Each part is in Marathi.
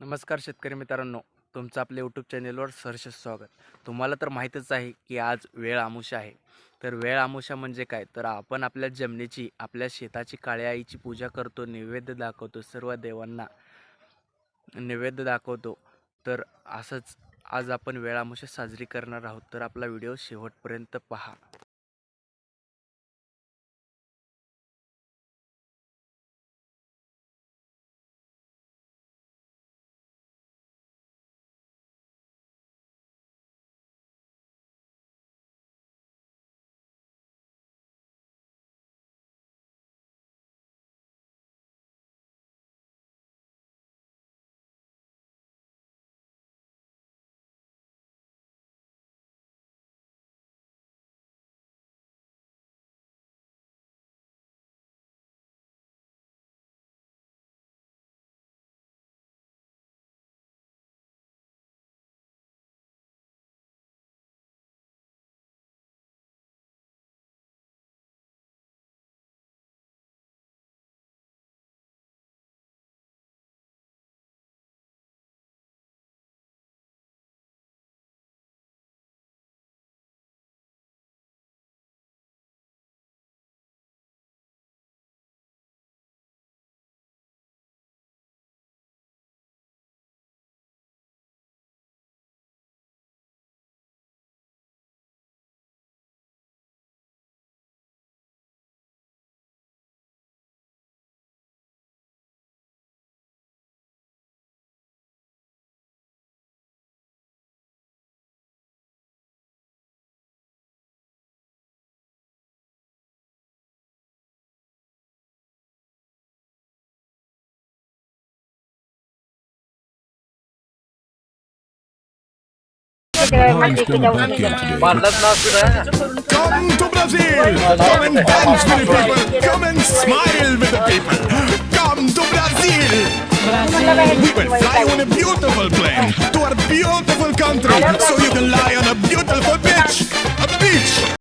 नमस्कार शेतकरी मित्रांनो तुमचं आपल्या यूट्यूब चॅनेलवर सहर्ष स्वागत. तुम्हाला तर माहीतच आहे की आज वेळ आमुषा आहे. तर वेळ आमुषा म्हणजे काय? तर आपण आपल्या जमिनीची आपल्या शेताची काळ्या आईची पूजा करतो नैवेद्य दाखवतो सर्व देवांना नैवेद्य दाखवतो. तर असंच आज आपण वेळ आमुषा साजरी करणार आहोत. तर आपला व्हिडिओ शेवटपर्यंत पहा. Come to Brazil! Come and dance with the people! Come and smile with the people! Come to Brazil! We will fly on a beautiful plane to our beautiful country so you can lie on a beautiful beach! A beach!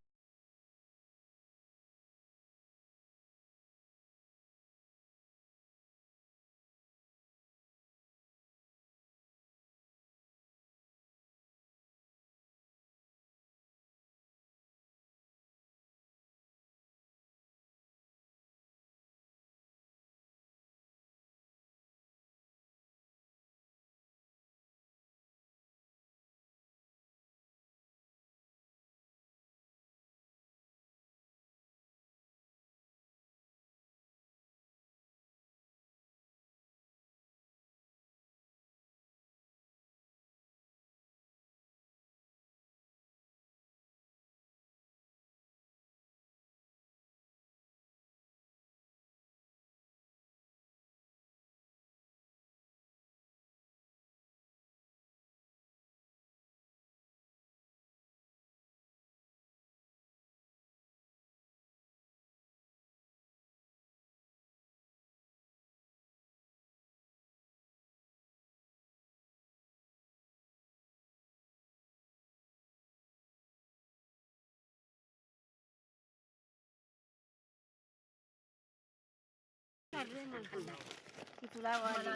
तुला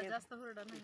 जास्त हुरडा नाही